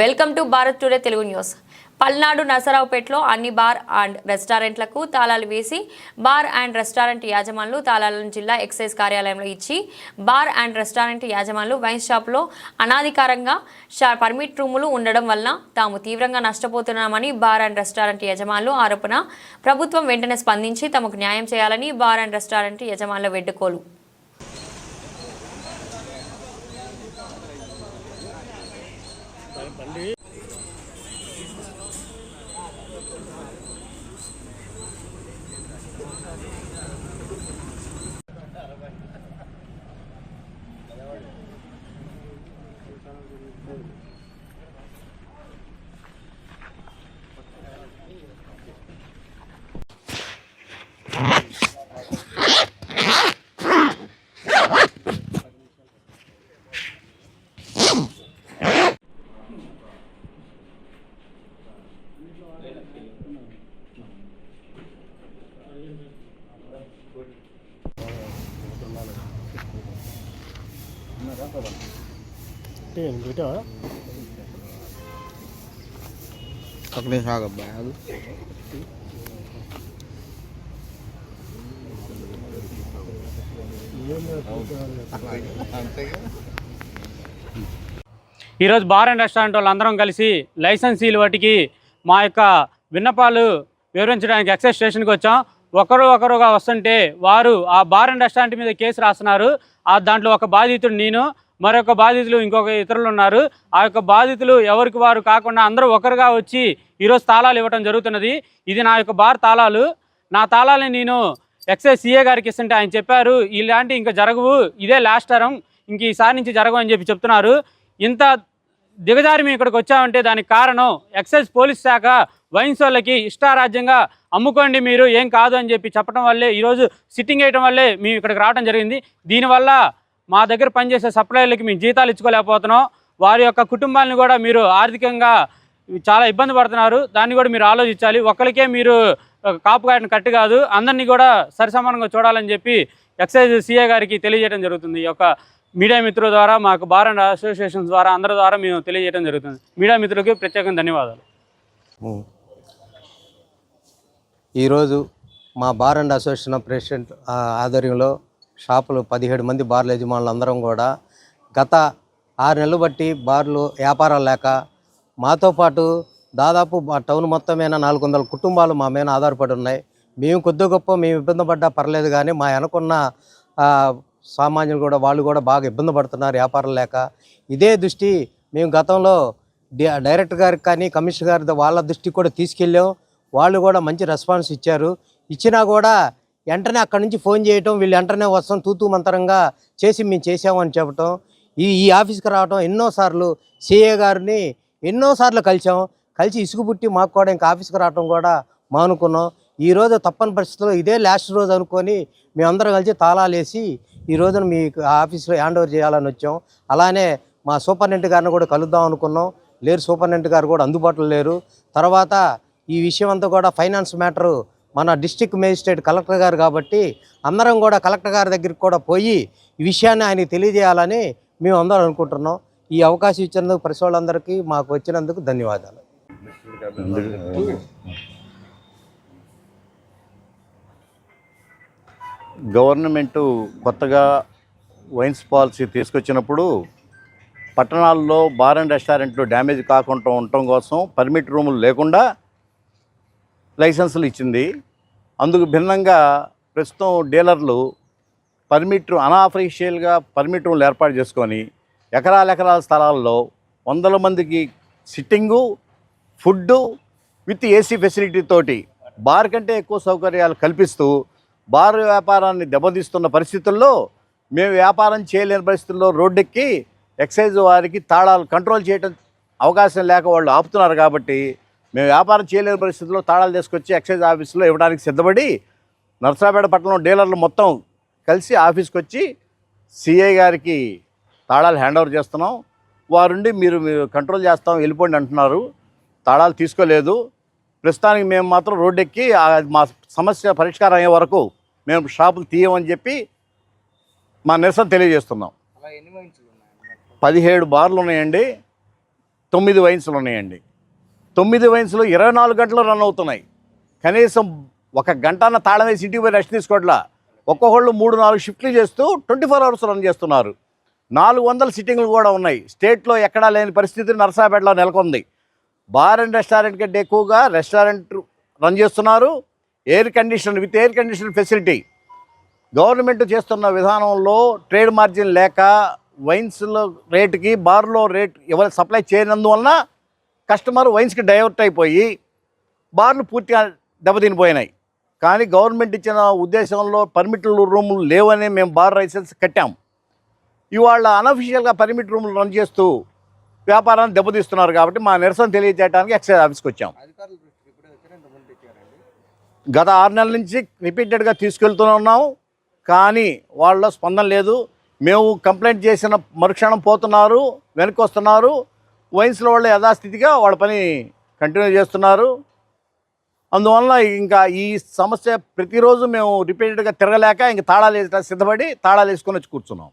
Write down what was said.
Welcome to Bharat today Telugu news. Palnadu నసరావుపేటలో అన్ని bar and రెస్టారెంట్లకు తాళాలు వేసి బార్ అండ్ రెస్టారెంట్ యాజమానులు తాళాలను జిల్లా ఎక్సైజ్ కార్యాలయంలో ఇచ్చి బార్ అండ్ రెస్టారెంట్ యాజమానులు వైన్ షాప్లో అనాధికారంగా షా పర్మిట్ రూములు ఉండడం వలన తాము తీవ్రంగా నష్టపోతున్నామని బార్ అండ్ రెస్టారెంట్ యజమానులు ఆరోపణ. ప్రభుత్వం వెంటనే స్పందించి తమకు న్యాయం చేయాలని బార్ అండ్ రెస్టారెంట్ యజమానుల వెడ్డుకోలు ఒక ఈరోజు బార్ అండ్ రెస్టారెంట్ వాళ్ళందరం కలిసి లైసెన్సీలు వాటికి మా యొక్క విన్నపాలు వివరించడానికి ఎక్సైజ్ స్టేషన్కి వచ్చాం. ఒకరు ఒకరుగా వస్తుంటే వారు ఆ బార్ అండ్ రెస్టారెంట్ మీద కేసు రాస్తున్నారు. ఆ దాంట్లో ఒక బాధితుడు నేను. మరొక బాధితులు ఇంకొక ఇతరులు ఉన్నారు. ఆ యొక్క బాధితులు ఎవరికి వారు కాకుండా అందరూ ఒకరుగా వచ్చి ఈరోజు తాళాలు ఇవ్వడం జరుగుతున్నది. ఇది నా యొక్క బార్ తాళాలు. నా తాళాలని నేను ఎక్సైజ్ సీఏ గారికి ఇస్తుంటే ఆయన చెప్పారు ఇలాంటి ఇంకా జరగవు. ఇదే లాస్ట్ తరం ఇంక ఈసారి నుంచి జరగవు అని చెప్పి చెప్తున్నారు. ఇంత దిగజారి మేము ఇక్కడికి వచ్చామంటే దానికి కారణం ఎక్సైజ్ పోలీస్ శాఖ. వైన్స్ వాళ్ళకి ఇష్టారాజ్యంగా అమ్ముకోండి మీరు ఏం కాదు అని చెప్పి చెప్పడం వల్లే ఈరోజు సిట్టింగ్ వేయడం వల్లే మేము ఇక్కడికి రావడం జరిగింది. దీనివల్ల మా దగ్గర పనిచేసే సప్లయర్లకి మేము జీతాలు ఇచ్చుకోలేకపోతున్నాం. వారి యొక్క కుటుంబాలను కూడా మీరు ఆర్థికంగా చాలా ఇబ్బంది పడుతున్నారు. దాన్ని కూడా మీరు ఆలోచించాలి. ఒక్కరికే మీరు కాపు కాయడం కట్టు కాదు. అందరినీ కూడా సరిసమానంగా చూడాలని చెప్పి ఎక్సైజ్ సీఏ గారికి తెలియజేయడం జరుగుతుంది. ఈ యొక్క మీడియా మిత్రుల ద్వారా మాకు బార్ అండ్ అసోసియేషన్ ద్వారా అందరి ద్వారా మేము తెలియజేయడం జరుగుతుంది. మీడియా మిత్రులకి ప్రత్యేకంగా ధన్యవాదాలు. ఈరోజు మా బార్ అండ్ అసోసియేషన్ ప్రెసిడెంట్ ఆధ్వర్యంలో షాపులు పదిహేడు మంది బార్ల యజమానులు అందరం కూడా గత ఆరు నెలలు బట్టి బార్లు వ్యాపారాలు లేక మాతో పాటు దాదాపు మా టౌన్ మొత్తం మీద నాలుగు వందల కుటుంబాలు మా మీద ఆధారపడి ఉన్నాయి. మేము కొద్ది గొప్ప మేము ఇబ్బంది పడ్డా పర్లేదు కానీ మా వెనకున్న సామాన్యులు కూడా వాళ్ళు కూడా బాగా ఇబ్బంది పడుతున్నారు వ్యాపారం లేక. ఇదే దృష్టి మేము గతంలో డైరెక్టర్ గారికి కానీ కమిషనర్ గారి వాళ్ళ దృష్టికి కూడా తీసుకెళ్ళాం. వాళ్ళు కూడా మంచి రెస్పాన్స్ ఇచ్చారు. ఇచ్చినా కూడా వెంటనే అక్కడి నుంచి ఫోన్ చేయటం వీళ్ళు వెంటనే వస్తాం తూతూ మంతరంగా చేసి మేము చేసామని చెప్పటం. ఈ ఈ ఆఫీస్కి రావటం ఎన్నోసార్లు సిఏ గారిని ఎన్నోసార్లు కలిసాం. కలిసి ఇసుగు పుట్టి మాకు కూడా ఇంకా ఆఫీస్కి రావటం కూడా మానుకున్నాం. ఈ రోజు తప్పని పరిస్థితుల్లో ఇదే లాస్ట్ రోజు అనుకొని మేమందరం కలిసి తాళాలు వేసి ఈ రోజున మీకు ఆఫీస్లో హ్యాండ్ ఓవర్ చేయాలని వచ్చాం. అలానే మా సూపరింటెండెంట్ గారిని కూడా కలుద్దాం అనుకున్నాం. లేరు సూపరింటెండెంట్ గారు కూడా అందుబాటులో లేరు. తర్వాత ఈ విషయం అంతా కూడా ఫైనాన్స్ మ్యాటరు మన డిస్టిక్ మేజిస్ట్రేట్ కలెక్టర్ గారు కాబట్టి అందరం కూడా కలెక్టర్ గారి దగ్గరికి కూడా పోయి ఈ విషయాన్ని ఆయనకి తెలియజేయాలని మేము అందరం అనుకుంటున్నాం. ఈ అవకాశం ఇచ్చినందుకు ప్రతి వాళ్ళందరికీ మాకు వచ్చినందుకు ధన్యవాదాలు. గవర్నమెంటు కొత్తగా వైన్స్ పాలసీ తీసుకొచ్చినప్పుడు పట్టణాల్లో బార్ అండ్ రెస్టారెంట్లు డ్యామేజ్ కాకుండా ఉండటం కోసం పర్మిట్ రూములు లేకుండా లైసెన్సులు ఇచ్చింది. అందుకు భిన్నంగా ప్రస్తుతం డీలర్లు పర్మిట్ అన్అఫీషియల్గా పర్మిట్ రూమ్లు ఏర్పాటు చేసుకొని ఎకరాల ఎకరాల స్థలాల్లో వందల మందికి sitting food with AC facility తోటి బార్ కంటే ఎక్కువ సౌకర్యాలు కల్పిస్తూ బార్ వ్యాపారాన్ని దెబ్బతీస్తున్న పరిస్థితుల్లో మేము వ్యాపారం చేయలేని పరిస్థితుల్లో రోడ్డెక్కి ఎక్సైజ్ వారికి తాళాలు కంట్రోల్ చేయడం అవకాశం లేక వాళ్ళు ఆపుతున్నారు కాబట్టి మేము వ్యాపారం చేయలేని పరిస్థితుల్లో తాళాలు తీసుకొచ్చి ఎక్సైజ్ ఆఫీసులో ఇవ్వడానికి సిద్ధపడి నర్సరాపేట పట్టణం డీలర్లు మొత్తం కలిసి ఆఫీస్కి వచ్చి సిఐ గారికి తాళాలు హ్యాండ్ ఓవర్ చేస్తున్నాం. వారుండి మీరు మీరు కంట్రోల్ చేస్తాం వెళ్ళిపోండి అంటున్నారు. తాళాలు తీసుకోలేదు. ప్రస్తుతానికి మేము మాత్రం రోడ్డెక్కి ఆ మా సమస్య పరిష్కారం అయ్యే వరకు మేము షాపులు తీయమని చెప్పి మా నిరసన తెలియజేస్తున్నాం. పదిహేడు బార్లు ఉన్నాయండి. తొమ్మిది వైన్స్లు ఉన్నాయండి. తొమ్మిది వైన్స్లు ఇరవై నాలుగు గంటలు రన్ అవుతున్నాయి. కనీసం ఒక గంటన్న తాళం వేసి ఇంటికి పోయి రెస్ట్ తీసుకోవట్లా. ఒక్కొక్కళ్ళు మూడు నాలుగు షిఫ్ట్లు చేస్తూ ట్వంటీ ఫోర్ అవర్స్ రన్ చేస్తున్నారు. నాలుగు వందల సిట్టింగ్లు కూడా ఉన్నాయి. స్టేట్లో ఎక్కడా లేని పరిస్థితి నరసాపేటలో నెలకొంది. బార్ అండ్ రెస్టారెంట్ కంటే ఎక్కువగా రెస్టారెంట్ రన్ చేస్తున్నారు. Air condition with air condition facility. Government చేస్తున్న విధానంలో ట్రేడ్ మార్జిన్ లేక వైన్స్లో రేటుకి బార్లో రేట్ ఎవరు సప్లై చేయనందువలన కస్టమర్ వైన్స్కి డైవర్ట్ అయిపోయి బార్లు పూర్తిగా దెబ్బతినిపోయినాయి. కానీ గవర్నమెంట్ ఇచ్చిన ఉద్దేశంలో పర్మిట్లు రూములు లేవని మేము బార్ లైసెన్స్ కట్టాం. ఇవాళ అనఫిషియల్గా పర్మిట్ రూములు రన్ చేస్తూ వ్యాపారాన్ని దెబ్బతీస్తున్నారు కాబట్టి మా నిరసన తెలియజేయడానికి ఎక్సైజ్ ఆఫీస్కి వచ్చాం. గత ఆరు నెలల నుంచి రిపీటెడ్గా తీసుకెళ్తూనే ఉన్నాం. కానీ వాళ్ళ స్పందన లేదు. మేము కంప్లైంట్ చేసిన మరుక్షణం పోతున్నారు వెనక్కి వస్తున్నారు వైన్స్లో వాళ్ళు యథాస్థితిగా వాళ్ళ పని కంటిన్యూ చేస్తున్నారు. అందువలన ఇంకా ఈ సమస్య ప్రతిరోజు మేము రిపీటెడ్గా తిరగలేక ఇంక తాళాలు వేసడానికి సిద్ధపడి తాళాలు వేసుకొని వచ్చి కూర్చున్నాం.